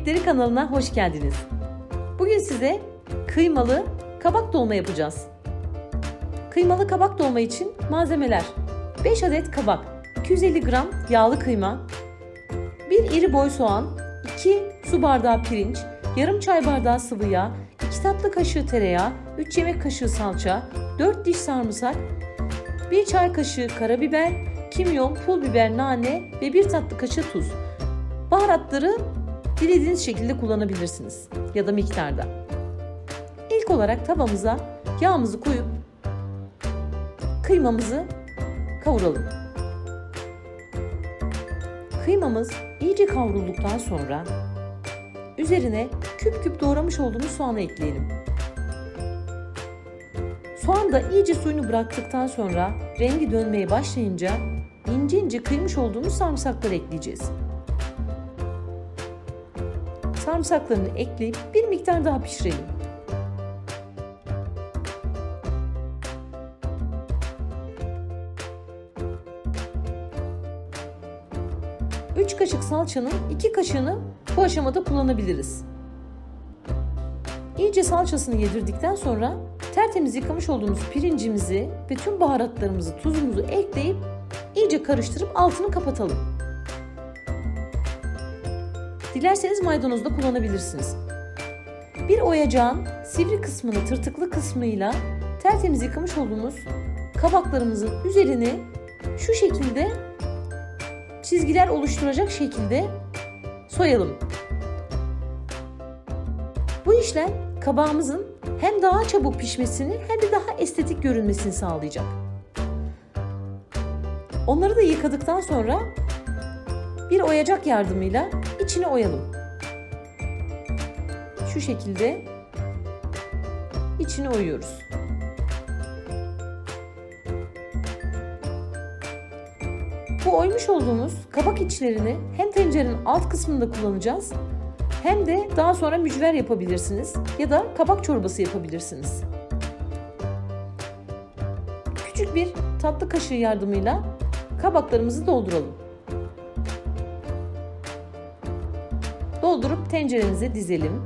Yemekleri kanalına hoş geldiniz. Bugün size kıymalı kabak dolma yapacağız. Kıymalı kabak dolma için malzemeler 5 adet kabak, 250 gram yağlı kıyma, 1 iri boy soğan, 2 su bardağı pirinç, yarım çay bardağı sıvı yağ, 2 tatlı kaşığı tereyağı, 3 yemek kaşığı salça, 4 diş sarımsak, 1 çay kaşığı karabiber, kimyon, pul biber, nane ve 1 tatlı kaşığı tuz. Baharatları dilediğiniz şekilde kullanabilirsiniz ya da miktarda. İlk olarak tavamıza yağımızı koyup kıymamızı kavuralım. Kıymamız iyice kavrulduktan sonra üzerine küp küp doğramış olduğumuz soğanı ekleyelim. Soğan da iyice suyunu bıraktıktan sonra rengi dönmeye başlayınca ince ince kıymış olduğumuz sarımsakları ekleyeceğiz. Sarımsaklarını ekleyip bir miktar daha pişirelim. Üç kaşık salçanın iki kaşığını bu aşamada kullanabiliriz. İyice salçasını yedirdikten sonra tertemiz yıkamış olduğumuz pirincimizi ve tüm baharatlarımızı, tuzumuzu ekleyip iyice karıştırıp altını kapatalım. Dilerseniz maydanoz da kullanabilirsiniz. Bir oyacağın sivri kısmını tırtıklı kısmıyla tertemiz yıkamış olduğumuz kabaklarımızın üzerine şu şekilde çizgiler oluşturacak şekilde soyalım. Bu işlem kabağımızın hem daha çabuk pişmesini hem de daha estetik görünmesini sağlayacak. Onları da yıkadıktan sonra bir oyacak yardımıyla içine oyalım. Şu şekilde içine oyuyoruz. Bu oymuş olduğumuz kabak içlerini hem tencerenin alt kısmında kullanacağız hem de daha sonra mücver yapabilirsiniz ya da kabak çorbası yapabilirsiniz. Küçük bir tatlı kaşığı yardımıyla kabaklarımızı dolduralım. Doldurup tencerenize dizelim.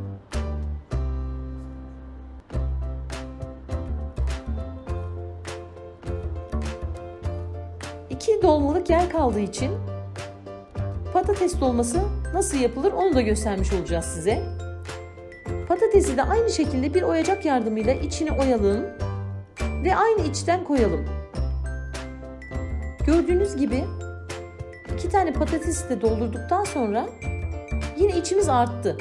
İki dolmalık yer kaldığı için patates dolması nasıl yapılır onu da göstermiş olacağız size. Patatesi de aynı şekilde bir oyacak yardımıyla içine oyalım ve aynı içten koyalım. Gördüğünüz gibi iki tane patatesi de doldurduktan sonra yine içimiz arttı.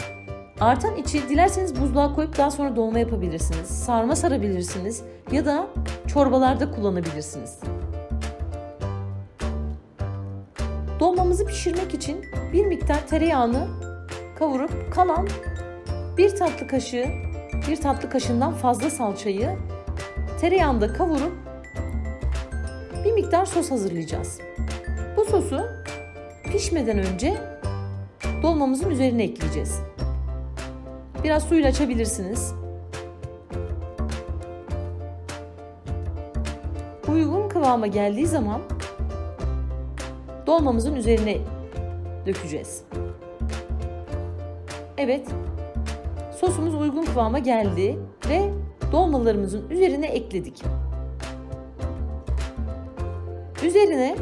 Artan içi dilerseniz buzluğa koyup daha sonra dolma yapabilirsiniz. Sarma sarabilirsiniz ya da çorbalarda kullanabilirsiniz. Dolmamızı pişirmek için bir miktar tereyağını kavurup kalan bir tatlı kaşığı, bir tatlı kaşığından fazla salçayı tereyağında kavurup bir miktar sos hazırlayacağız. Bu sosu pişmeden önce dolmamızın üzerine ekleyeceğiz. Biraz suyla açabilirsiniz. Uygun kıvama geldiği zaman dolmamızın üzerine dökeceğiz. Evet, sosumuz uygun kıvama geldi ve dolmalarımızın üzerine ekledik. Üzerine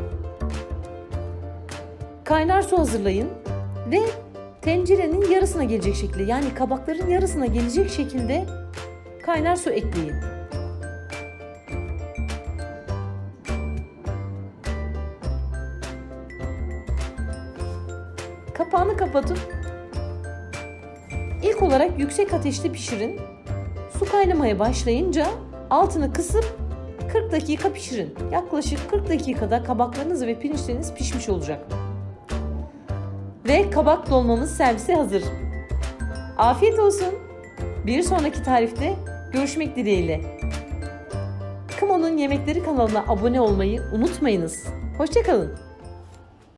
kaynar su hazırlayın ve tencerenin yarısına gelecek şekilde yani kabakların yarısına gelecek şekilde kaynar su ekleyin. Kapağını kapatıp ilk olarak yüksek ateşte pişirin. Su kaynamaya başlayınca altını kısıp 40 dakika pişirin. Yaklaşık 40 dakikada kabaklarınız ve pirinçleriniz pişmiş olacak. Ve kabak dolmamız servise hazır. Afiyet olsun. Bir sonraki tarifte görüşmek dileğiyle. Kımo'nun Yemekleri kanalına abone olmayı unutmayınız. Hoşçakalın.